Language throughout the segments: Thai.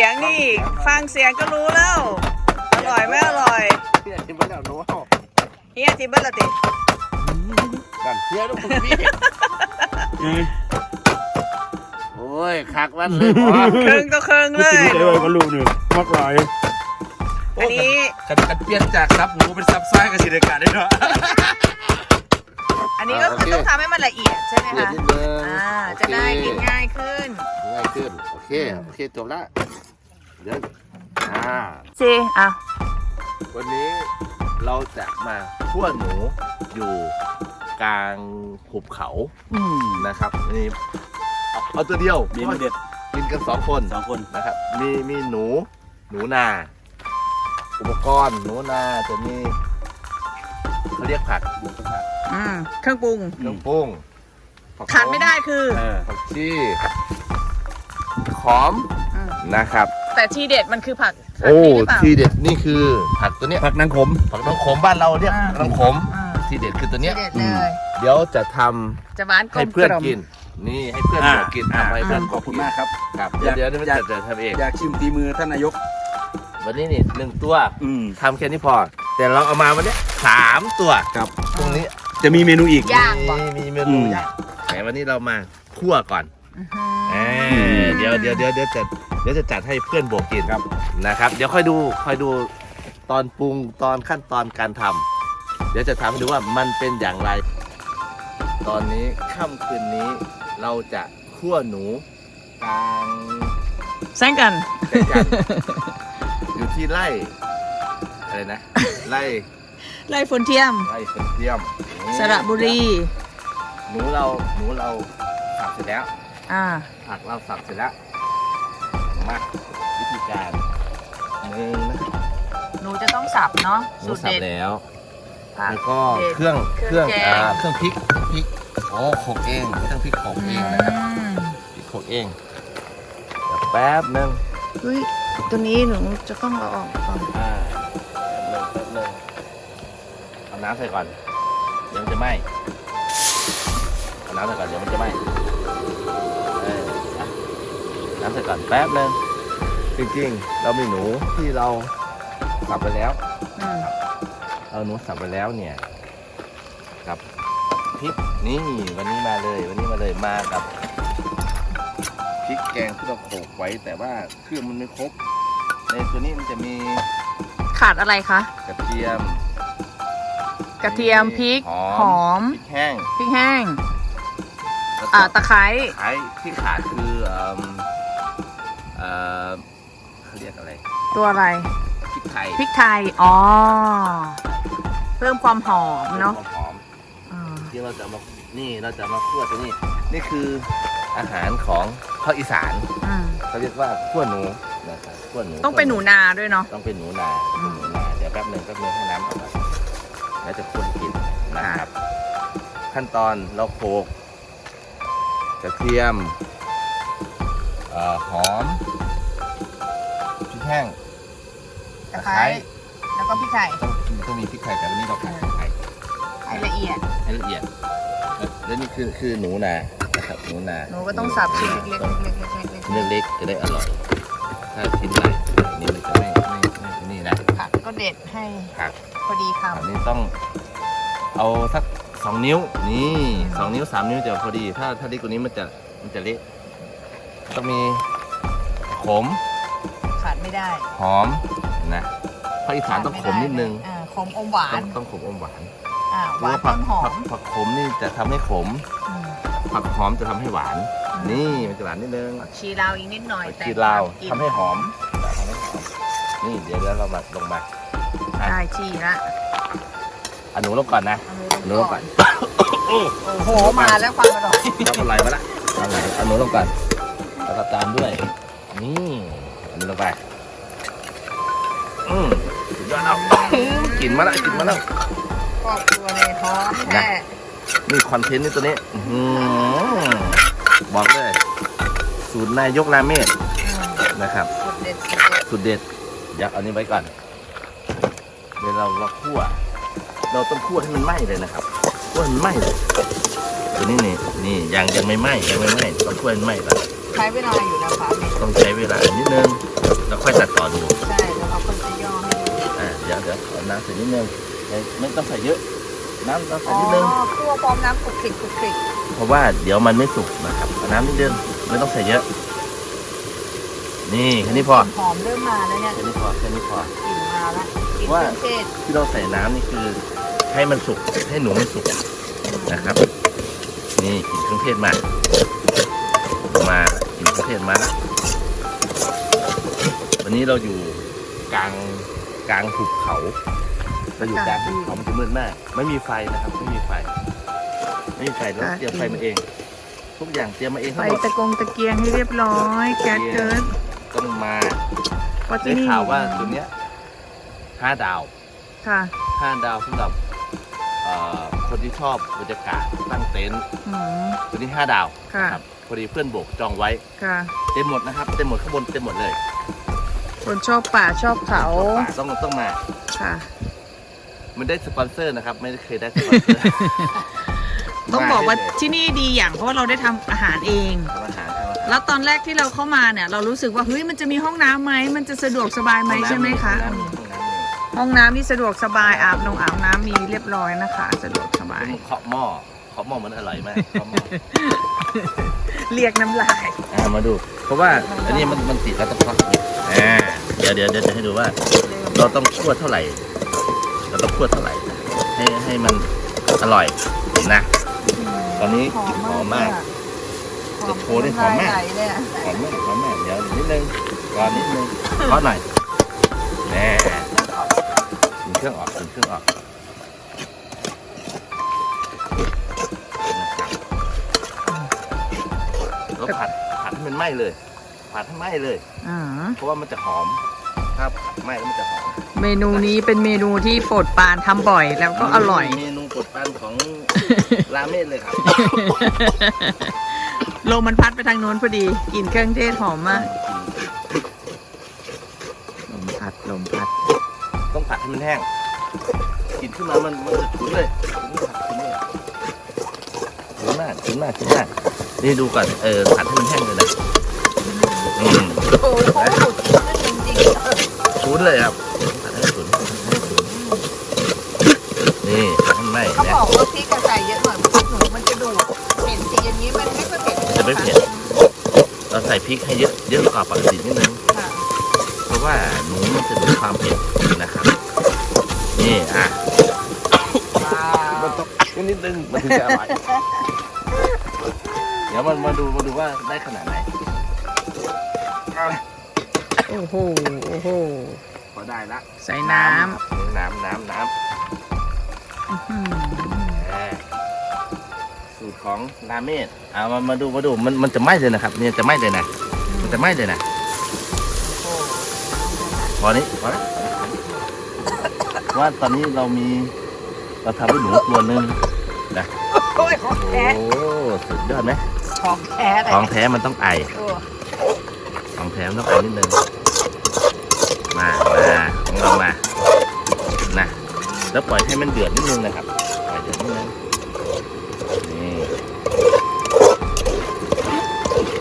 สียงนี่ ฟังเสียงก็รู้แล้ว อร่อยไม่อร่อยเฮียที่มันแล้วโน้ตเฮียทิเบิลละติกันเฮียลูกพี่โอ้ยคักวันเลยพ่อเคิงก็เคิงกูเลกินยแต่เลยก็รู้หนึ่งมากหลายอันนี้กันกันเปลี่ยนจากซับหมูเป็นซับซ้ายกับสิเดกาได้เนาะอันนี้ก็คือต้องทำให้มันละเอียดใช่ไหมเฮียคะนิดนึงอ่าจะได้กินง่ายขึ้น ง่ายขึ้น โอเค โอเคจบละ เดี๋ยวอ่าสิอะวันนี้เราจะมาคั่วหนูอยู่กลางหุบเขาอืมนะครับนี่เอาเอาตัวเดียวเมนูเด็ดกินกันสองคนสองคนนะครับ มีมีหนูหนูนา อุปกรณ์หนูนาจะมีเขาเรียกผักอืมเครื่องปรุงเครื่องปรุงผักขาดไม่ได้คือเออผักชีหอมอืมนะครับ แต่ทีเด็ดมันคือผักผักโอ้นี้หรือเปล่า ที่เด็ดนี่คือผักตัวเนี้ยผักนางขม ผักน้องขมบ้านเราเรียกอ่าน้องขมอ่า ที่เด็ดคือตัวทีเนี้ยเด็ดเลย เดี๋ยวจะทำจะหวานกลให้มเพื่อนกล่อม กิน นี่ให้เพื่อนอ่าบอกกินทำให้เพื่อนขอบคุณมากครับ ครับเดี๋ยวเดี๋ยวเดี๋ยวจะจะทำเองอยากชิมตีมือท่านนายก วันนี้นี่หนึ่งตัวอืม ทำแค่นี้พอ แต่เราเอามาวันนี้สามตัวครับ ตรงนี้จะมีเมนูอีก ย่างบ่มีมีเมอืนูมย่างแต่วันนี้เรามาคั่วก่อน อื้อหืเอออเดี๋ยวเดี๋ยวเดี๋ยวเดี๋ยวจะ เดี๋ยวจะจัดให้เพื่อนโบกกินครับ นะครับ เดี๋ยวค่อยดูค่อยดูตอนปรุงตอนขั้นตอนการทำเดี๋ยวจะทำให้ดูว่ามันเป็นอย่างไร ตอนนี้ค่ำคืนนี้เราจะคั่วหนูกลาง แซงกัน แข่งกัน อยู่ที่ไร่อะไรนะ ไร่ไล่ฝนเทียม ไร่เป็นเทียมนี่สระบุรี หนูเราหนูเราสับเสร็จแล้วอ่า ผักเราสับเสร็จแล้ว มาวิธีการหนึ่งนะหนูจะต้องสับเนาะหนูสูตรสับเด็ด แล้วผักแล้วก็เด็ดเครื่องเคเครื่รื่อองงแกง อ่าเครื่องพริกพริกโอ้โขกเองไม่ต้องพริกโขกเองนะครับอืมพริกโขกเองเดี๋ยวแป๊บนึงเฮ้ยตัวนี้หนูจะต้องเอาออกก่อนอ่าแป๊บนึงแป๊บนึงเอาน้ำใส่ก่อนเดี๋ยวมันจะไหม้เอาน้ำใส่ก่อนเดี๋ยวมันจะไหม้เอออะ น้ำใส่ก่อนแป๊บนึงจริงๆ เรามีหนูที่เราสับไปแล้ว อืมเอาหนูสับไปแล้วเนี่ย กับพริกนี่วันนี้มาเลย วันนี้มาเลยมากับพริกแกงที่เราโขลกไว้แต่ว่าเครื่องมันไม่ครบ ในตัวนี้มันจะมีขาดอะไรคะ กระเทียมกระเทียมพริก หอมหอมพริกแห้งพริกแห้ง แล้วอ่าก็ตะไคร้ ไอ้ที่ขาดคือเอ่อ เอ่อเขาเรียกอะไรตัวอะไรพริกไทยพริกไทยอ๋อเพิ่มความหอมเนาะหอมอ่าๆที่เราจะมานี่เราจะมาคั่วตัวนี้นี่คืออาหารของภาคอีสานอืมเขาเรียกว่าขั้วหนูนะครับขั้วหนูต้องเป็นหนูนาด้วยเนาะ ต้องเป็นหนูนาอืมเป็นหนูนาเดี๋ยวแป๊บหนึงแป๊บหนึงให้น้ำออกมาแล้วจะคนกินนะครับ ขั้นตอนเราโขลกกระเทียมเอ่อ หอมพริกแห้งตะไคร้แล้วก็พริกไทยต้องต้องมีพริกไทยแต่วันนี้เราขาดพริกไทยให้ละเอียดให้ละเอียดแล้วแล้วนี่คือคือหนูนานะครับหนูนาหนูก็ต้องสับชิ้นเล็กๆเล็กๆเล็กๆเล็กเล็กๆจะได้อร่อย ถ้าชิ้นใหญ่นี่มันจะไม่ไม่ไม่นี่นะๆผักก็เด็ดให้ผักพอดีคอันนี้ต้องเอาสักสองนิ้วนี่สองนิ้วสามนิ้วจะพอดี ถ้าถ้าดีกว่านี้มันจะมันจะเละ ต้องมีขมำขาดไม่ได้หอมนะภาคอีสานต้องขมนิดนึงอ่าขมอมหวาต้อนงต้องขมอมหวานอ่าหวานเพระต้นหอผัมกผักขมนี่จะทำให้ขม อืมผักหอมจะทำให้หวาน นี่มันจะหวานนิดนึงผักชีลาวอีกนิดหน่อยผักแต่ชีลาวกลิ่นทำให้หอมจะทำให้หอม นี่เดี๋ยวเดี๋ยวเรามาลงมาได้ชีละอันหนูลงก่อนนะเอาหนูหนูลลงงก่ก่ออนนโอ้โหมาแล้วความอร่อยรับอะไรมาละเอาไหนเอาหนูลงก่อน แล้วก็ตามด้วยนี่อันนี้ลงไปอืมสุดยอดแล้วกลิ่นมาแล้วกลิ่นมาแล้วครอบครัวเลยหอมแท้นี่คอนเทนต์นี่ตัวนี้อื้อหือบอกเลยสูตรนายกราเมศอืมนะครับสุดเด็ดสุดเด็ดสุดเด็ดอยากเอานี้ไว้ก่อนเดี๋ยวเราเราคั่ว เราต้องคั่วให้มันไหม้เลยนะครับคั่วให้มันไหม้เลยตัวนี้นี่นี่ยังยังไม่ไหม้ยังไม่ไหม้ต้องคั่วให้มันไหม้ก่อนใช้เวลาอยู่นะคะเนี่ยต้องใช้เวลานิดนึงต่อดูใช่แล้วเราก็จะย่อให้ดูอ่าเดี๋ยวเดี๋ยวขอน้ำใส่นิดนึงไม่ไม่ต้องใส่เยอะน้ำต้องใส่อ๋อนิดนึงคั่วพร้อมน้ำคลุกคลิกคลุกคลิกเพราะว่าเดี๋ยวมันไม่สุกนะครับเอาน้ำนิดนึงไม่ต้องใส่เยอะ นี่แค่นี้พอหอมเริ่มมาแล้วเนี่ยแค่นี้พอแค่นี้พอกลิ่นมาแล้วกลิ่นว่าเครื่องเทศที่เราใส่น้ำนี่คือ ให้มันสุกให้หนูมันสุกนะครับ นี่กลิ่นเครื่องเทศมามา ละกลิ่นเครื่องเทศมาละวันนี้เราอยู่กลางกลางหุบเขาเราอยู่กลางหุบเขามันจะมืดมาก ไม่มีไฟนะครับ ไม่มีไฟ ไม่มีไฟเราเตรียมไฟมาเอง ทุกอย่างเตรียมมาเองไฟทั้งหมดตะกงตะเกียงให้เรียบร้อย แก๊สเกินต้องมาเพราะได้ที่นี่ข่าวว่าตัวเนี้ยห้าดาว ค่ะห้าดาวสำหรับเอ่อคนที่ชอบบรรยากาศตั้งเต็นท์อืมตัวนี้ห้าดาว ค่ะครับ พอดีเพื่อนโบกจองไว้ ค่ะ เต็มหมดนะครับ เต็มหมดข้างบนเต็มหมดเลยคนชอบป่าชอบเขาต้องต้องมา ค่ะ มันได้สปอนเซอร์นะครับ ไม่ได้เคยได้สปอนเซอร์ ต้องบอกว่าได้เลยที่นี่ดีอย่างเพราะว่าเราได้ทำอาหารเอง ทำอาหารทำอาหารแล้วตอนแรกที่เราเข้ามาเนี่ย เรารู้สึกว่าเฮ้ยมันจะมีห้องน้ำไหมมันจะสะดวกสบายไหมใช่ไหมคะห้องน้ำมีห้องน้ำมีห้องน้ำนี่สะดวกสบายอาบนงอาบน้ำมีเรียบร้อยนะคะ สะดวกสบายต้องเคาะหม้อเคาะหม้อ มันอร่อยมากเคาะหม้อเรียกน้ำลายอ่ามาดู เพราะว่าอันนี้มันมันติดแล้วต้องเคาะอ่าเดี๋ยวเดี๋ยวเดี๋ยวจะให้ดูว่า เราต้องคั่วเท่าไหร่ เราต้องคั่วเท่าไหร่ ให้ให้มันอร่อยนะ ตอนนี้กลิ่นหอมมากจะโชว์ได้หอมมากน้ำลยไหลเลยอะหอมมากหอมมากเดี๋ยวนิดนึงก่อนนิดนึงเคาะหน่อยแน่ถึงเครื่องออกถึงเครื่องออก ผัดผัดให้มันไหม้เลย ผัดให้ไหม้เลย อ่าเพราะว่ามันจะหอมถ้าผัดไหม้แล้วมันจะหอมเมนูนี้เป็นเมนูที่โปรดปรานทำบ่อยแล้วก็อร่อย เมนูกดปันของราเมนเลยครับ ลมมันพัดไปทางโน้นพอดีกลิ่นเครื่องเทศหอมมากลมพัดลมพัด ต้องผัดให้มันแห้งกินขึ้นมามันมันจะฉุนเลยฉุนมากฉุนมากฉุนมากนี่ นี่ดูก่อน เออผัดให้มันแห้งเลยนะอืมโอ้โหจริงชุนเลยครับผัดให้มันฉุนผัดให้มันฉุนนี่ผัดให้มันไหม้เขานี่ยบอกว่าพริกกระใส่เยอะหน่อยพราะหนูมันจะดูดเผ็ดสีอย่างนี้มันไม่ค่อยเผ็ดจะไม่เผ็ดเราใส่พริกให้เยอะเยอะกว่าปกตินิดนึง ค่ะเพราะว่าหนูมันจะมีความเผ็ดนะครับ นี่อะว้าวมันต้องอัดนิดนึงมันถึงจะอร่อย มันมาดูมาดูว่าได้ขนาดไหนโอ้โห โอ้โห พอได้ละใส่น้น้ำน้ำน้ำอื้อหือำอ่าสูตรของราเมศเอามามาดูมาดูมันมันจะไหม้เลยนะครับเนี่ยจะไหม้เลยนะมันจะไหม้เลยนะโอ้พอนี้พอแล้วว่าตอนนี้เรามีเราทำให้หนูตัวหนึงนะโอ้ยของโอ้แท้สุดยอดไหม ของแท้เลยของแท้มันต้องไอโอ้ของแถมต้องเอานิดนึงมามาของเรามานะแล้วปล่อยให้มันเดือดนิดนึงนะครับปล่อยเดือดนิดนึงนี่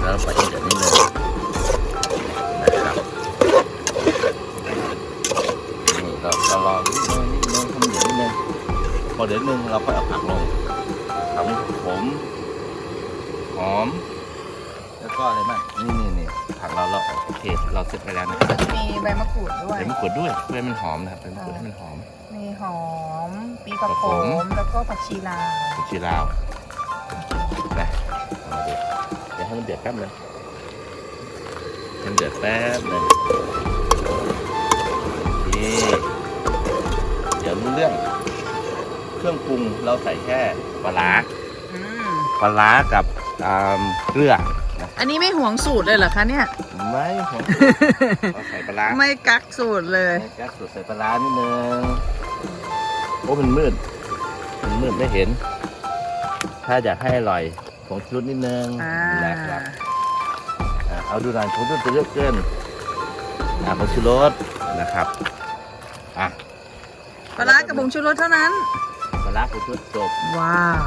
แล้วปล่อยให้เดือดนิดนึงนะครับนี่เราเรารอนิดนึงนิดนึงทำเดือดนิดนึงพอเดือดนิดนึงเราค่อยเอาผักลงทำให้ผมห อม แล้วก็อะไรบ้างนี่นี่นี่ผักเราเราโอเค เราเสร็จไปแล้วนะครับมีใบมะกรูดด้วย เดี๋ยวมันกดด้วยเพื่อให้มันหอมนะครับเพื่อมันกดให้มันหอม มีหอม ปีกระกระโขผมมแล้วก็ผักชีลาวผักชีลาวนะเอามาดูเดี๋ยวให้มันเดือดแป๊บนึงให้มันเดือดแป๊บนึงนี่เดี๋ยวรู้เรื่องเครื่องปรุงเราใส่แค่ปลาร้าอืมปลาร้ากับ อ่าเกลือนะอันนี้ไม่ห่วงสูตรเลยเหรอคะเนี่ย ไม่ผมเราใส่ปลาร้าไม่กักสูตรเลย แก๊สสูตรใส่ปลาร้านิดนึงโอ้มันมืดมันมืดไม่เห็น ถ้าอยากให้อร่อยผงชูรสนิดนึงอ่า นะครับอ่าเอาดูหน่อยผงชูรสจะเยอะเกินอ่าผงชูรสนะครับอะปลาร้ากับผงชูรสเท่านั้น ปลาร้าผงชูรสจบว้าว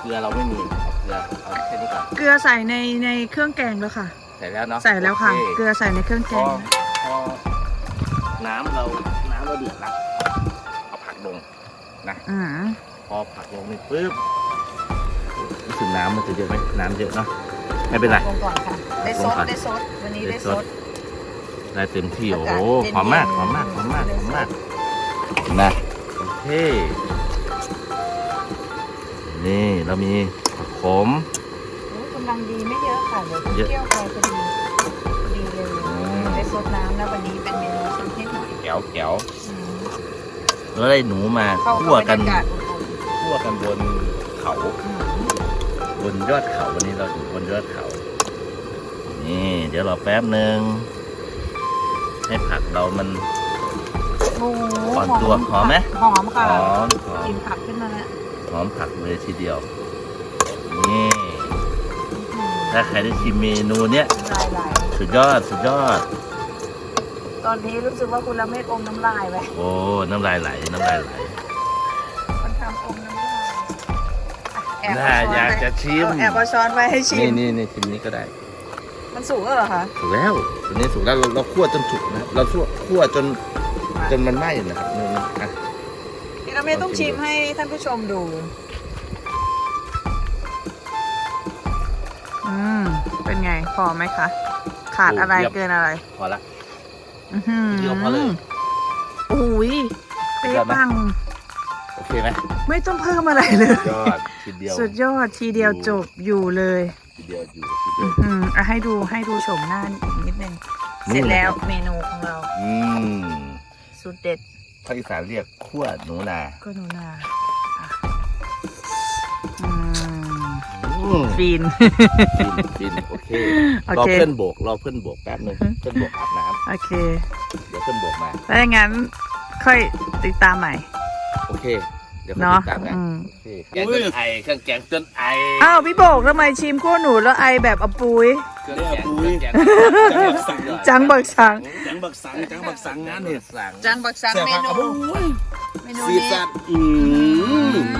เกลือเราไม่มีเอาเก ลือเอาแค่นี้ก่อนเกลือใส่ในในเครื่องแกงแล้วค่ะ ใส่แล้วเนาะใส่แล้วค่ะ โอเกลือใส่ในเครื่องแกพองพอน้ำเราน้ำเราเดือดแล้วเอาผักลงนะอืมพอผักลงนี่ปุ๊บรู้สึกน้ำมันจะเยอะไหมน้ำเยอะเนาะไม่เป็นไร ลงก่อนค่ะ ได้ซดได้ซดวันนี้ได้ซดได้เต็มที่อาโอ้กาศโหเย็นๆหอมมากหอมมากหอมมากหอมมากนะโอเคนี่เรามี ผักขมโอ้ยกำลังดีไม่เยอะค่ะเดี๋ยวเยอะเคี่ยวไปพอดีพอดีเลยอืมได้ซดน้ำแล้ววันนี้เป็นเมนูสักนิดหน่อยแก้วแก้วอืมแล้วได้หนูมาเข้าคั่วกักับรนรยากาศอุ่นคั่วกันบนเขาๆอืมบนยอดเขาวันนี้เราอยู่บนยอดเขา นี่ เดี๋ยวรอแป๊บหนึ่งให้ผักเรามันโอ้โหอ่อนตัวหอมไหมหอมค่ะหอมหอกิมนผักขึ้นมาแล้วหอมผักเลยทีเดียว นี่อืมถ้าใครได้ชิมเมนูเนี้ยลายไหลสุดยอดสุดยอดตอนนี้รู้สึกว่าคุณละเมฆอมน้ำลายไว้โอ้น้ำลายไหลน้ำลายไหล มันทำอมน้ำลายอะแอบน่าเช้นอยากไว้จะชิม เอาแอบเอาช้อนไว้ให้ชินี่ม นี่นี่ชิมนี้ก็ได้มันสุกแล้วเหรอคะสุกแล้วตัวนี้สุกแล้วเราเราคั่วจนสุกนะเราคั่วคั่วจนจนมันไหม้นะครับนี่นี่อะพี่ละเมฆต้องชิมให้ท่านผู้ชมดู อืม เป็นไง พอไหมคะ ขาดอะไรเกินอะไร พอละ อื้อหือเดียวพอเลยโอ้ยเป๊ะปัง โอเคไหมไม่ต้องเพิ่มอะไรเลย ยอดทีเดียวสุดยอดทีเดียวจบอยู่เลย ทีเดียวอยู่ทีเดียว อืมอะให้ดูให้ดูโฉมหน้าอีกนิดนึง นี่ เสร็จแล้วนะครับเมนูของเราอืมสุดเด็ดภาคอีสานเรียกขั้วหนูนาก็หนูนา ฟินฟินฟินโอเคโอรอเคเพื่อนโบกรอเพื่อนโบกแป๊บหนึงเพื่อนโบกอาบน้โอเคำเดี๋ยวเพื่อนโบกมาถ้าอย่างนั้นค่อยติดตามใหม่ โอเค เดี๋ยวค่อยเนาะติดตามกันอืม โอเคแกงจนไอเครื่องแกงจนไออ้าวพี่โบกทำไมชิมขั้วหนูแล้วไอแบบเอาปุย เครื่องแกงเครื่องแกงจังบักสัง จังบักสังจังบักสังงานเนี่ยสั่งจังบักสังเมนูเมนูซีนี้ ซัดอืมสุดยอด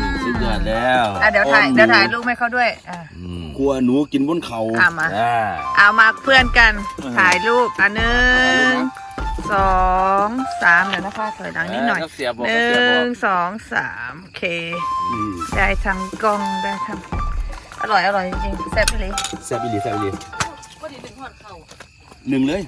แล้วอะเดี๋ยวถ่ายอ้อมเดี๋ยวถ่ายรูปให้เขาด้วยอะอืมกลัวหนูกินบนเขาอะมา อ่าเอามาเพื่อนกันอืมถ่ายรูปอะหนึ่ถ่ายรูงปนะสองสามเดี๋ยวนะคะถอยหลังนิดหน่อยเสียบหนึ่งสองสามโอเค อืมได้ทั้งกล้องได้ทั้งอร่อยอร่อยจริงๆแซ่บไปเลยแซ่บอีหลีแซ่บอีหลีก็ดีถึงหัวเข่าหนึ่งเลย